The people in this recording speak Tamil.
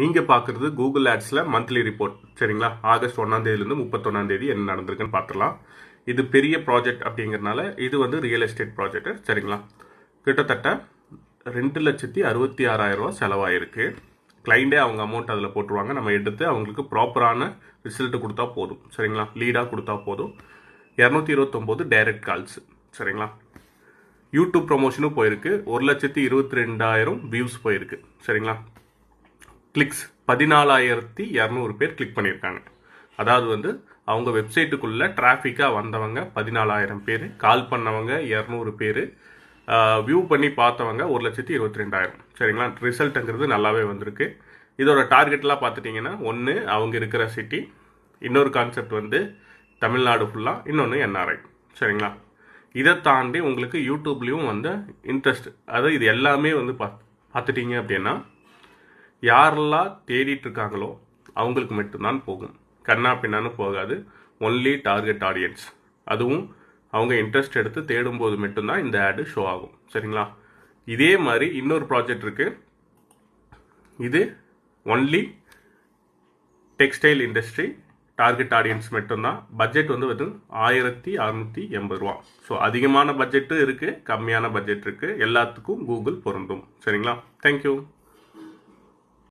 நீங்கள் பார்க்குறது கூகுள் ஆட்ஸில் மந்த்லி ரிப்போர்ட் சரிங்களா? ஆகஸ்ட் ஒன்றாந்தேதியிலேருந்து முப்பத்தொன்னாந்தேதி என்ன நடந்திருக்குன்னு பார்த்துடலாம் இது பெரிய ப்ராஜெக்ட் அப்படிங்கிறனால இது வந்து ரியல் எஸ்டேட் ப்ராஜெக்ட் சரிங்களா? கிட்டத்தட்ட ரெண்டு லட்சத்தி அறுபத்தி ஆறாயிரரூவா செலவாயிருக்கு. கிளைண்டே அவங்க அமௌண்ட் அதில் போட்டுருவாங்க. நம்ம எடுத்து அவங்களுக்கு ப்ராப்பரான ரிசல்ட் கொடுத்தா போதும். சரிங்களா? லீடாக கொடுத்தா போதும். இரநூத்தி இருபத்தொம்போது டைரக்ட் கால்ஸ் சரிங்களா? யூடியூப் ப்ரொமோஷனும் போயிருக்கு. ஒரு லட்சத்தி இருபத்தி ரெண்டாயிரம் வியூஸ் போயிருக்கு. சரிங்களா? கிளிக்ஸ் பதினாலாயிரத்தி இரநூறு பேர் கிளிக் பண்ணியிருக்காங்க. அதாவது வந்து அவங்க வெப்சைட்டுக்குள்ளே டிராஃபிக்காக வந்தவங்க பதினாலாயிரம் பேர் கால் பண்ணவங்க இரநூறு பேர் வியூ பண்ணி பார்த்தவங்க ஒரு லட்சத்தி இருபத்தி ரெண்டாயிரம் சரிங்களா ரிசல்ட்டுங்கிறது நல்லாவே வந்திருக்கு. இதோட டார்கெட்லாம் பார்த்துட்டிங்கன்னா ஒன்று அவங்க இருக்கிற சிட்டி இன்னொரு கான்செப்ட் வந்து தமிழ்நாடு ஃபுல்லாக இன்னொன்று என்ஆர்ஐ சரிங்களா? இதை தாண்டி உங்களுக்கு யூடியூப்லேயும் வந்து இன்ட்ரெஸ்ட் அதாவது இது எல்லாமே வந்து பா பார்த்துட்டீங்க அப்படின்னா யாரெல்லாம் தேடிட்டு இருக்காங்களோ அவங்களுக்கு மட்டும்தான் போகும். கண்ணா பின்னான்னு போகாது. ஒன்லி டார்கெட் ஆடியன்ஸ் அதுவும் அவங்க இன்ட்ரெஸ்ட் எடுத்து தேடும்போது மட்டும்தான் இந்த ஆடு ஷோ ஆகும். சரிங்களா? இதே மாதிரி இன்னொரு ப்ராஜெக்ட் இருக்கு. இது only textile industry target audience மட்டும்தான். பட்ஜெட் வந்து வந்து ஆயிரத்தி அறநூற்றி எண்பது ரூபா. ஸோ அதிகமான பட்ஜெட்டும் இருக்குது கம்மியான பட்ஜெட் இருக்குது எல்லாத்துக்கும் கூகுள் பொருந்தும். சரிங்களா? தேங்க்யூ